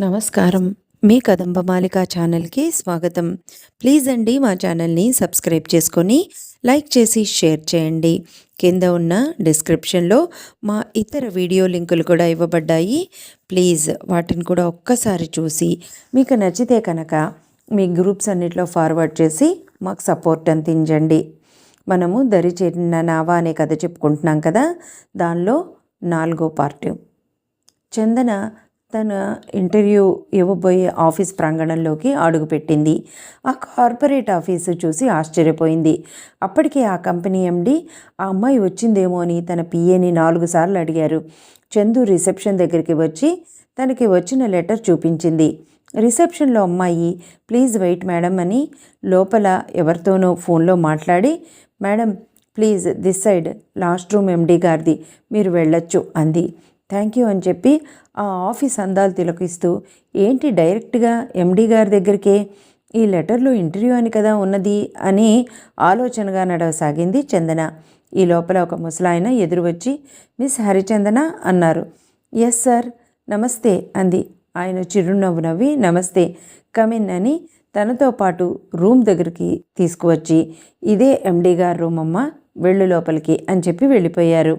నమస్కారం. మీ కదంబ మాలిక ఛానల్కి స్వాగతం. ప్లీజ్ అండి మా ఛానల్ని సబ్స్క్రైబ్ చేసుకొని లైక్ చేసి షేర్ చేయండి. కింద ఉన్న డిస్క్రిప్షన్లో మా ఇతర వీడియో లింకులు కూడా ఇవ్వబడ్డాయి. ప్లీజ్ వాటిని కూడా ఒక్కసారి చూసి మీకు నచ్చితే కనుక మీ గ్రూప్స్ అన్నిట్లో ఫార్వర్డ్ చేసి మాకు సపోర్ట్ అందించండి. మనము దరి చేరిన నావా అనే కథ చెప్పుకుంటున్నాం కదా? దానిలో నాలుగో పార్ట్. చందన తన ఇంటర్వ్యూ ఇవ్వబోయే ఆఫీస్ ప్రాంగణంలోకి అడుగుపెట్టింది. ఆ కార్పొరేట్ ఆఫీసు చూసి ఆశ్చర్యపోయింది. అప్పటికే ఆ కంపెనీ ఎండి ఆ అమ్మాయి వచ్చిందేమో అని తన పిఏని నాలుగు సార్లు అడిగారు. చందు రిసెప్షన్ దగ్గరికి వచ్చి తనకి వచ్చిన లెటర్ చూపించింది. రిసెప్షన్లో అమ్మాయి ప్లీజ్ వెయిట్ మేడం అని లోపల ఎవరితోనో ఫోన్లో మాట్లాడి madam please this side last room MD గారిది మీరు వెళ్ళొచ్చు అంది. థ్యాంక్ యూ అని చెప్పి ఆ ఆఫీస్ అందాలు తిలకిస్తూ ఏంటి డైరెక్ట్గా ఎండి గారి దగ్గరికే ఈ లెటర్లో ఇంటర్వ్యూ అని కదా ఉన్నది? అని ఆలోచనగా నడవసాగింది చందన. ఈ లోపల ఒక ముసలాయన ఎదురు వచ్చి మిస్ హరిచందన అన్నారు. ఎస్ సార్ నమస్తే అంది. ఆయన చిరునవ్వు నవ్వి నమస్తే కమిన్ అని తనతో పాటు రూమ్ దగ్గరికి తీసుకువచ్చి ఇదే ఎండి గారు రూమ్ అమ్మ వెళ్ళు లోపలికి అని చెప్పి వెళ్ళిపోయారు.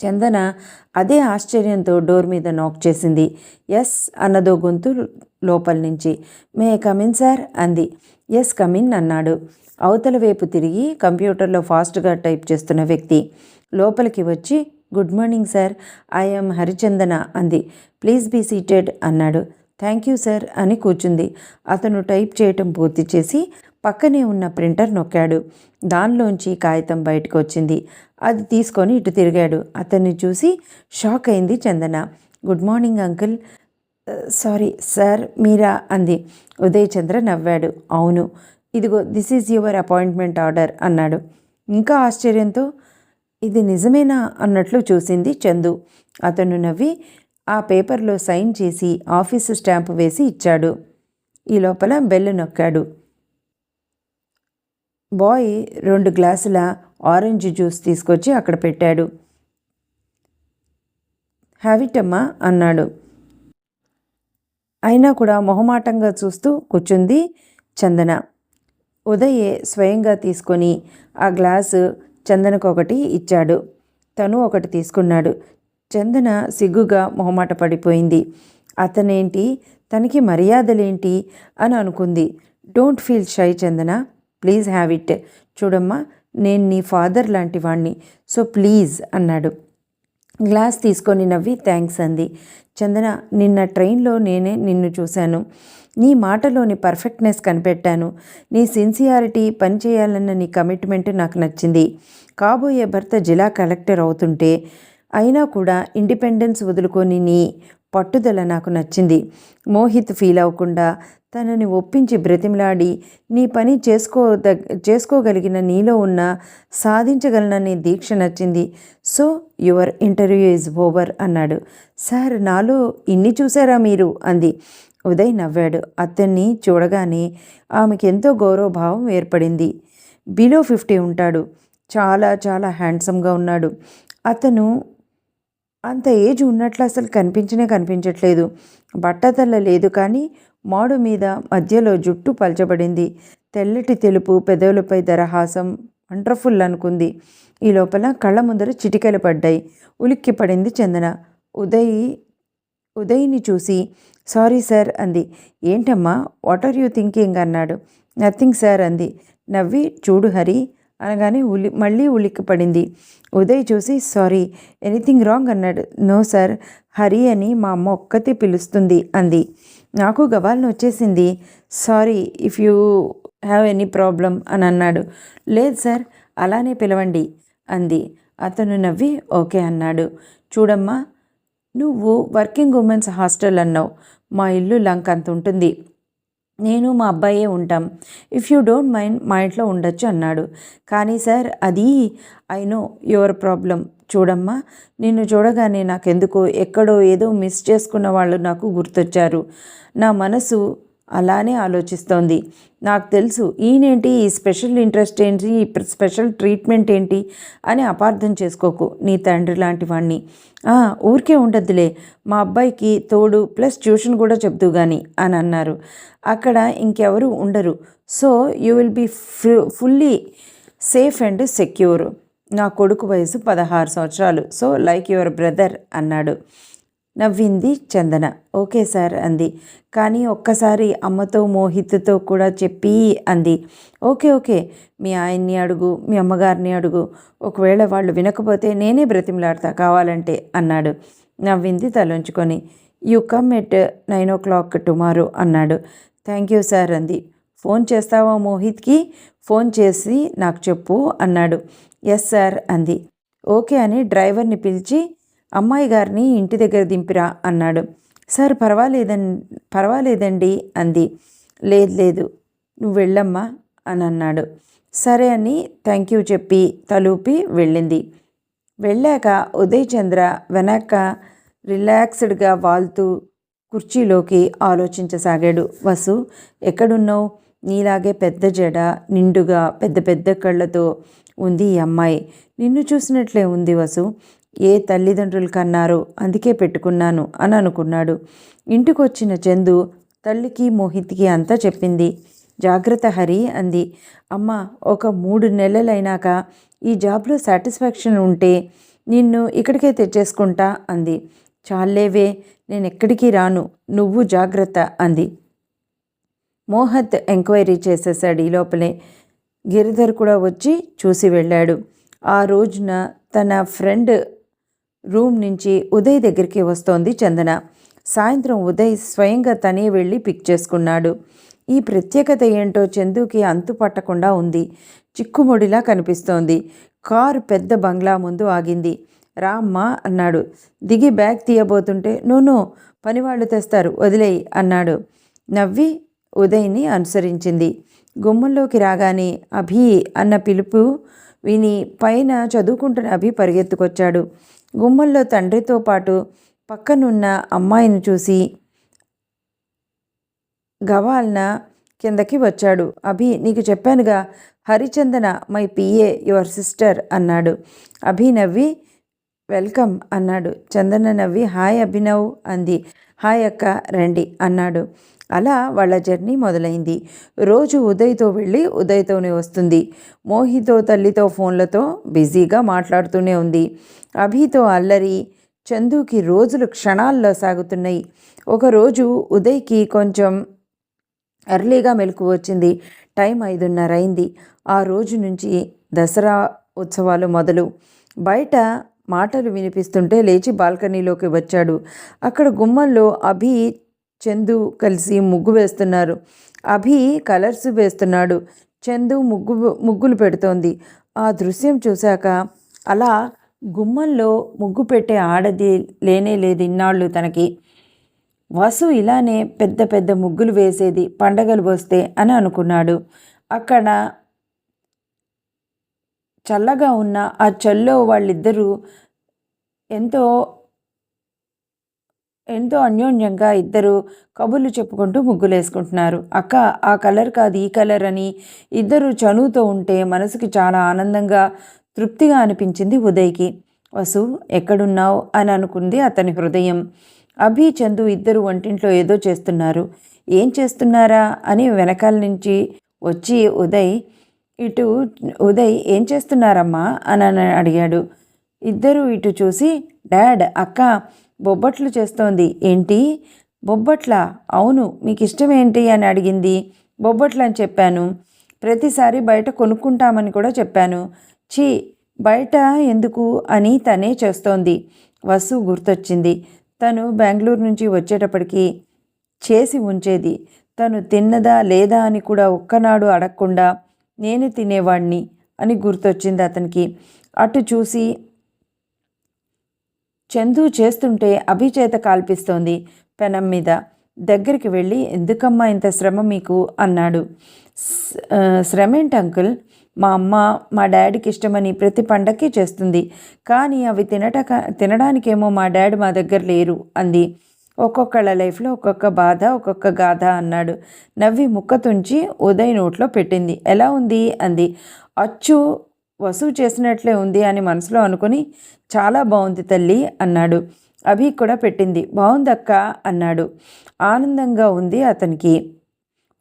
చందన అదే ఆశ్చర్యంతో డోర్ మీద నాక్ చేసింది. ఎస్ అన్నదో గొంతు లోపల నుంచి. మే కమిన్ సార్ అంది. ఎస్ కమిన్ అన్నాడు. అవతల వైపు తిరిగి కంప్యూటర్లో ఫాస్ట్గా టైప్ చేస్తున్న వ్యక్తి. లోపలికి వచ్చి good morning sir I'm Harichandana అంది. ప్లీజ్ బీ సీటెడ్ అన్నాడు. థ్యాంక్ యూ సార్ అని కూర్చుంది. అతను టైప్ చేయటం పూర్తి చేసి పక్కనే ఉన్న ప్రింటర్ నొక్కాడు. దానిలోంచి కాగితం బయటకు వచ్చింది అది తీసుకొని ఇటు తిరిగాడు. అతన్ని చూసి షాక్ అయింది Chandana. Good morning uncle. Sorry sir మీరా? అంది. ఉదయ్ చంద్ర నవ్వాడు. అవును. ఇదిగో this is your appointment order అన్నాడు. ఇంకా ఆశ్చర్యంతో ఇది నిజమేనా? అన్నట్లు చూసింది చందు. అతను నవ్వి ఆ పేపర్లో సైన్ చేసి ఆఫీసు స్టాంపు వేసి ఇచ్చాడు. ఈ లోపల బెల్ నొక్కాడు. బాయ్ రెండు గ్లాసుల ఆరెంజ్ జ్యూస్ తీసుకొచ్చి అక్కడ పెట్టాడు. హ్యావిటమ్మా అన్నాడు. అయినా కూడా మొహమాటంగా చూస్తూ కూర్చుంది చందన. ఉదయే స్వయంగా తీసుకొని ఆ గ్లాసు చందనకు ఒకటి ఇచ్చాడు. తను ఒకటి తీసుకున్నాడు. చందన సిగ్గుగా మొహమాట పడిపోయింది. అతనేంటి? తనకి మర్యాదలేంటి? అని అనుకుంది. Don't feel shy Chandana. Please have it. చూడమ్మా నేను నీ ఫాదర్ లాంటి వాణ్ణి. సో ప్లీజ్ అన్నాడు. గ్లాస్ తీసుకొని నవ్వి థ్యాంక్స్ అంది. చందన నిన్న ట్రైన్లో నేనే నిన్ను చూశాను. నీ మాటలోని పర్ఫెక్ట్నెస్ కనిపెట్టాను. నీ సిన్సియారిటీ పనిచేయాలన్న నీ కమిట్మెంట్ నాకు నచ్చింది. కాబోయే భర్త జిల్లా కలెక్టర్ అవుతుంటే అయినా కూడా ఇండిపెండెన్స్ వదులుకొని నీ పట్టుదల నాకు నచ్చింది. మోహిత్ ఫీల్ అవ్వకుండా తనని ఒప్పించి బ్రతిమలాడి నీ పని చేసుకో చేసుకోగలిగిన నీలో ఉన్న సాధించగలనని దీక్ష నచ్చింది. So your interview is over అన్నాడు. సార్ నాలో ఇన్ని చూసారా మీరు? అంది. ఉదయ్ నవ్వాడు. అతన్ని చూడగానే ఆమెకి ఎంతో గౌరవభావం ఏర్పడింది. బిలో ఫిఫ్టీ ఉంటాడు. చాలా చాలా హ్యాండ్సమ్గా ఉన్నాడు. అతను అంత ఏజ్ ఉన్నట్లు అసలు కనిపించనే కనిపించట్లేదు. బట్టతల్ల లేదు కానీ మాడు మీద మధ్యలో జుట్టు పల్చబడింది. తెల్లటి తెలుపు పెదవులపై దరహాసం వండర్ఫుల్ అనుకుంది. ఈ లోపల కళ్ళ ముందర చిటికెలు పడ్డాయి. ఉలిక్కి పడింది చందన. ఉదయ్ ఉదయ్ని చూసి సారీ సార్ అంది. ఏంటమ్మా వాట్ ఆర్ యూ థింకింగ్ అన్నాడు. నథింగ్ సార్ అంది. నవ్వి చూడు హరి అనగానే ఉలి మళ్ళీ ఉలిక్కి పడింది ఉదయ్ చూసి సారీ ఎనీథింగ్ రాంగ్ అన్నాడు. నో సార్ హరి అని మా అమ్మ ఒక్కతే పిలుస్తుంది అంది. నాకు గవాలను వచ్చేసింది. Sorry if you have any problem అని అన్నాడు. లేదు సార్ అలానే పిలవండి అంది. అతను నవ్వి ఓకే అన్నాడు. చూడమ్మా నువ్వు వర్కింగ్ ఉమెన్స్ హాస్టల్ అన్నావు. మా ఇల్లు లంక్ అంత ఉంటుంది. నేను మా అబ్బాయే ఉంటాం. ఇఫ్ యూ డోంట్ మైండ్ మా ఇంట్లో ఉండొచ్చు అన్నాడు. కానీ సార్ అది ఐ నో యువర్ ప్రాబ్లం చూడమ్మా నిన్ను చూడగానే నాకెందుకో ఎక్కడో ఏదో మిస్ చేసుకున్న వాళ్ళు నాకు గుర్తొచ్చారు. నా మనసు అలానే ఆలోచిస్తోంది. నాకు తెలుసు ఈయనేంటి ఈ స్పెషల్ ఇంట్రెస్ట్ ఏంటి ఈ స్పెషల్ ట్రీట్మెంట్ ఏంటి అని అపార్థం చేసుకోకు నీ తండ్రి లాంటి వాణ్ణి. ఊరికే ఉండద్దులే మా అబ్బాయికి తోడు ప్లస్ ట్యూషన్ కూడా చెప్తూ కానీ అని అన్నారు. అక్కడ ఇంకెవరు ఉండరు. So you will be fully safe and secure. నా కొడుకు వయసు పదహారు సంవత్సరాలు. సో లైక్ యువర్ బ్రదర్ అన్నాడు. నవ్వింది చందన. ఓకే సార్ అంది. కానీ ఒక్కసారి అమ్మతో మోహిత్తో కూడా చెప్పి అంది. Okay okay. మీ ఆయన్ని అడుగు మీ అమ్మగారిని అడుగు. ఒకవేళ వాళ్ళు వినకపోతే నేనే బ్రతిమలాడతా కావాలంటే అన్నాడు. నవ్వింది తలంచుకొని. You come at nine o'clock tomorrow అన్నాడు. థ్యాంక్ యూ సార్ అంది. ఫోన్ చేస్తావా మోహిత్కి? ఫోన్ చేసి నాకు చెప్పు అన్నాడు. ఎస్ సార్ అంది. ఓకే అని డ్రైవర్ని పిలిచి అమ్మాయి గారిని ఇంటి దగ్గర దింపిరా అన్నాడు. సార్ పర్వాలేదం పర్వాలేదండి అంది. లేదు లేదు నువ్వు వెళ్ళమ్మా అని అన్నాడు. సరే అని థ్యాంక్ యూ చెప్పి తలూపి వెళ్ళింది. వెళ్ళాక ఉదయ్ చంద్ర వెనక రిలాక్స్డ్గా వాల్తూ కుర్చీలోకి ఆలోచించసాగాడు. వసు ఎక్కడున్నావు? నీలాగే పెద్ద జడ నిండుగా పెద్ద పెద్ద కళ్ళతో ఉంది ఈ అమ్మాయి. నిన్ను చూసినట్లే ఉంది వసు. ఏ తల్లిదండ్రులు కన్నారో అందుకే పెట్టుకున్నాను అని అనుకున్నాడు. ఇంటికొచ్చిన చందు తల్లికి మోహిత్కి అంతా చెప్పింది. జాగ్రత్త హరి అంది. అమ్మ ఒక మూడు నెలలైనాక ఈ జాబ్లో సాటిస్ఫాక్షన్ ఉంటే నిన్ను ఇక్కడికే తెచ్చేసుకుంటా అంది. చాలేవే నేను ఎక్కడికి రాను నువ్వు జాగ్రత్త అంది. మోహత్ ఎంక్వైరీ చేసేశాడు ఈ లోపలే. గిరిధర్ కూడా వచ్చి చూసి వెళ్ళాడు. ఆ రోజున తన ఫ్రెండ్ రూమ్ నుంచి ఉదయ్ దగ్గరికి వస్తోంది చందన. సాయంత్రం ఉదయ్ స్వయంగా తనే వెళ్ళి పిక్ చేసుకున్నాడు. ఈ ప్రత్యేకత ఏంటో చందుకి అంతు పట్టకుండా ఉంది. చిక్కుముడిలా కనిపిస్తోంది. కారు పెద్ద బంగ్లా ముందు ఆగింది. రామ్మా అన్నాడు. దిగి బ్యాగ్ తీయబోతుంటే నో పనివాళ్ళు తెస్తారు వదిలేయి అన్నాడు. నవ్వి ఉదయ్ని అనుసరించింది. గుమ్మంలోకి రాగానే అభి అన్న పిలుపు విని పైన చదువుకుంటున్న అభి పరిగెత్తుకొచ్చాడు. గుమ్మంలో తండ్రితో పాటు పక్కనున్న అమ్మాయిని చూసి గవాల్న కిందకి వచ్చాడు. అభి నీకు చెప్పానుగా Harichandana my PA your sister అన్నాడు. అభి నవ్వి వెల్కమ్ అన్నాడు. చందన నవ్వి హాయ్ అభినవ్ అంది. హాయ్ అక్క రండి అన్నాడు. అలా వాళ్ళ జర్నీ మొదలైంది. రోజు ఉదయ్తో వెళ్ళి ఉదయ్తోనే వస్తుంది. మోహితో తల్లితో ఫోన్లతో బిజీగా మాట్లాడుతూనే ఉంది. అభితో అల్లరి చందుకి రోజులు క్షణాల్లో సాగుతున్నాయి. ఒకరోజు ఉదయ్కి కొంచెం ఎర్లీగా మెలకు వచ్చింది. టైం ఐదున్నర అయింది ఆ రోజు నుంచి దసరా ఉత్సవాలు మొదలు. బయట మాటలు వినిపిస్తుంటే లేచి బాల్కనీలోకి వచ్చాడు. అక్కడ గుమ్మంలో అభి చందు కలిసి ముగ్గు వేస్తున్నారు. అభి కలర్స్ వేస్తున్నాడు. చందు ముగ్గు ముగ్గులు పెడుతోంది. ఆ దృశ్యం చూశాక అలా గుమ్మంలో ముగ్గు పెట్టే ఆడది లేనే లేదు ఇన్నాళ్ళు తనకి. వసు ఇలానే పెద్ద పెద్ద ముగ్గులు వేసేది పండగలు వస్తే అని అనుకున్నాడు. అక్కడ చల్లగా ఉన్న ఆ చల్లో వాళ్ళిద్దరూ ఎంతో ఎంతో అన్యోన్యంగా ఇద్దరు కబుర్లు చెప్పుకుంటూ ముగ్గులు వేసుకుంటున్నారు అక్క ఆ కలర్ కాదు ఈ కలర్ అని ఇద్దరు చనువుతో ఉంటే మనసుకి చాలా ఆనందంగా తృప్తిగా అనిపించింది ఉదయ్కి. వసు ఎక్కడున్నావు? అని అనుకుంది అతని హృదయం. అభి చందు ఇద్దరు వంటింట్లో ఏదో చేస్తున్నారు. ఏం చేస్తున్నారా? అని వెనకాల నుంచి వచ్చి ఉదయ్ ఇటు ఉదయ్ ఏం చేస్తున్నారమ్మా? అని అని అడిగాడు. ఇద్దరు ఇటు చూసి డాడ్ అక్క బొబ్బట్లు చేస్తోంది. ఏంటి? బొబ్బట్ల? అవును మీకు ఇష్టం ఏంటి అని అడిగింది. బొబ్బట్లు అని చెప్పాను. ప్రతిసారి బయట కొనుక్కుంటామని కూడా చెప్పాను. ఛీ బయట ఎందుకు అని తనే చేస్తోంది. వసు గుర్తొచ్చింది. తను బెంగళూరు నుంచి వచ్చేటప్పటికి చేసి ఉంచేది. తను తిన్నదా లేదా అని కూడా ఒక్కనాడు అడగకుండా నేను తినేవాణ్ణి అని గుర్తొచ్చింది అతనికి. అటు చూసి చందు చేస్తుంటే అభిచేత కాల్పిస్తోంది. పెనం మీద దగ్గరికి వెళ్ళి ఎందుకమ్మా ఇంత శ్రమ మీకు? అన్నాడు. శ్రమేంటి శ్రమ ఏంటి అంకుల్? మా అమ్మ మా డాడీకి ఇష్టమని ప్రతి పండక్కి చేస్తుంది. కానీ అవి తినట తినడానికేమో మా డాడీ మా దగ్గర లేరు అంది. ఒక్కొక్కళ్ళ లైఫ్లో ఒక్కొక్క బాధ ఒక్కొక్క గాథ అన్నాడు. నవ్వి ముక్క తుంచి ఉదయ్ నోట్లో పెట్టింది. ఎలా ఉంది? అంది. అచ్చు వసూ చేసినట్లే ఉంది అని మనసులో అనుకుని చాలా బాగుంది తల్లి అన్నాడు. అభి కూడా పెట్టింది. బాగుందక్క అన్నాడు. ఆనందంగా ఉంది అతనికి.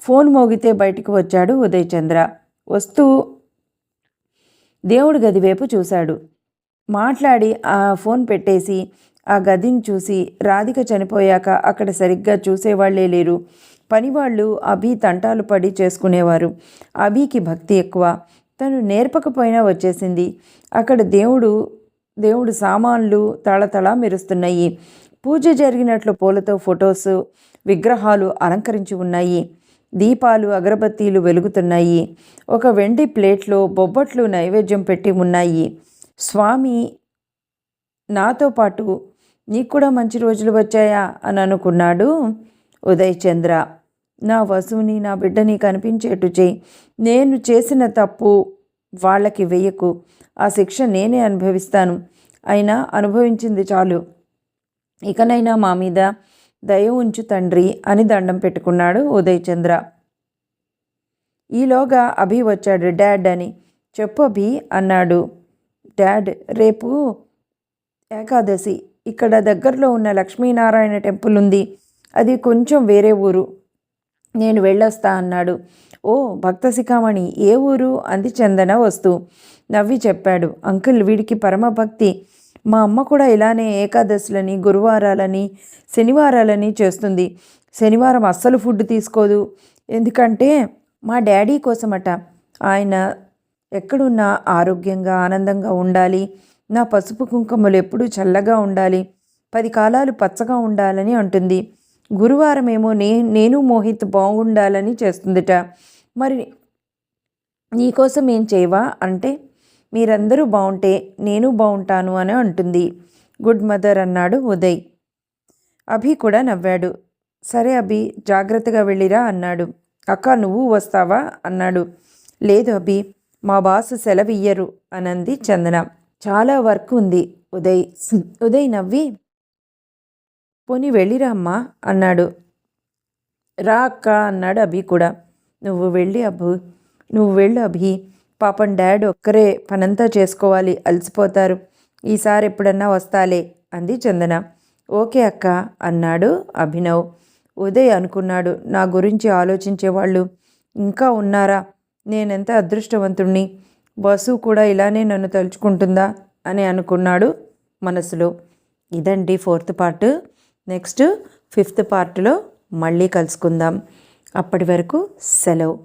ఫోన్ మోగితే బయటికి వచ్చాడు ఉదయ్ చంద్ర వస్తూ దేవుడి గది వైపు చూశాడు. మాట్లాడి ఆ ఫోన్ పెట్టేసి ఆ గదిని చూసి రాధిక చనిపోయాక అక్కడ సరిగ్గా చూసేవాళ్ళే లేరు. పనివాళ్ళు అభి తంటాలు పడి చేసుకునేవారు. అభికి భక్తి ఎక్కువ. తను నేర్పకపోయినా వచ్చేసింది. అక్కడ దేవుడు దేవుడు సామాన్లు తళతళ మెరుస్తున్నాయి. పూజ జరిగినట్లు పూలతో ఫొటోస్ విగ్రహాలు అలంకరించి ఉన్నాయి. దీపాలు అగరబత్తీలు వెలుగుతున్నాయి. ఒక వెండి ప్లేట్లో బొబ్బట్లు నైవేద్యం పెట్టి ఉన్నాయి. స్వామి నాతో పాటు నీకు కూడా మంచి రోజులు వచ్చాయా అని అనుకున్నాడు ఉదయ్ చంద్ర నా వసువుని నా బిడ్డని కనిపించేట్టు చేయి. నేను చేసిన తప్పు వాళ్ళకి వెయ్యకు. ఆ శిక్ష నేనే అనుభవిస్తాను. అయినా అనుభవించింది చాలు. ఇకనైనా మా మీద దయ ఉంచు తండ్రి అని దండం పెట్టుకున్నాడు ఉదయ్ చంద్ర ఈలోగా అభి వచ్చాడు. డాడ్ అని. చెప్పు అభి అన్నాడు. డాడ్ రేపు ఏకాదశి. ఇక్కడ దగ్గరలో ఉన్న లక్ష్మీనారాయణ టెంపుల్ ఉంది. అది కొంచెం వేరే ఊరు. నేను వెళ్ళొస్తా అన్నాడు. ఓ భక్త శిఖామణి ఏ ఊరు? అంది చందన వస్తూ. నవ్వి చెప్పాడు. అంకుల్ వీడికి పరమభక్తి. మా అమ్మ కూడా ఇలానే ఏకాదశులని గురువారాలని శనివారాలని చేస్తుంది. శనివారం అస్సలు ఫుడ్ తీసుకోదు. ఎందుకంటే మా డాడీ కోసమట. ఆయన ఎక్కడున్నా ఆరోగ్యంగా ఆనందంగా ఉండాలి. నా పసుపు కుంకుమలు ఎప్పుడూ చల్లగా ఉండాలి. పది కాలాలు పచ్చగా ఉండాలని అంటుంది. గురువారం ఏమో నే నేను మోహిత్ బాగుండాలని చేస్తుందిట. మరి నీకోసం ఏం చేయవా? అంటే మీరందరూ బాగుంటే నేను బాగుంటాను అని అంటుంది. గుడ్ మదర్ అన్నాడు ఉదయ్. అభి కూడా నవ్వాడు. సరే అభి జాగ్రత్తగా వెళ్ళిరా అన్నాడు. అక్క నువ్వు వస్తావా? అన్నాడు. లేదు అభి మా బాస్ సెలవు ఇయ్యరు అనంది చందన. చాలా వర్క్ ఉంది ఉదయ్. ఉదయ్ నవ్వి పోనీ వెళ్ళిరా అమ్మా అన్నాడు. రా అక్క అన్నాడు అభి కూడా. నువ్వు వెళ్ళి అబ్బు నువ్వు వెళ్ళు అభి. పాపం డాడ్ ఒక్కరే పనంతా చేసుకోవాలి అలసిపోతారు. ఈసారి ఎప్పుడన్నా వస్తాలే అంది చందన. ఓకే అక్క అన్నాడు అభినవ్. ఉదయ్ అనుకున్నాడు నా గురించి ఆలోచించేవాళ్ళు ఇంకా ఉన్నారా? నేనెంత అదృష్టవంతుణ్ణి? బస్సు కూడా ఇలానే నన్ను తలుచుకుంటుందా? అని అనుకున్నాడు మనసులో. ఇదండి ఫోర్త్ పార్ట్. నెక్స్ట్ ఫిఫ్త్ పార్ట్లో మళ్ళీ కలుసుకుందాం. అప్పటి వరకు సెలవు.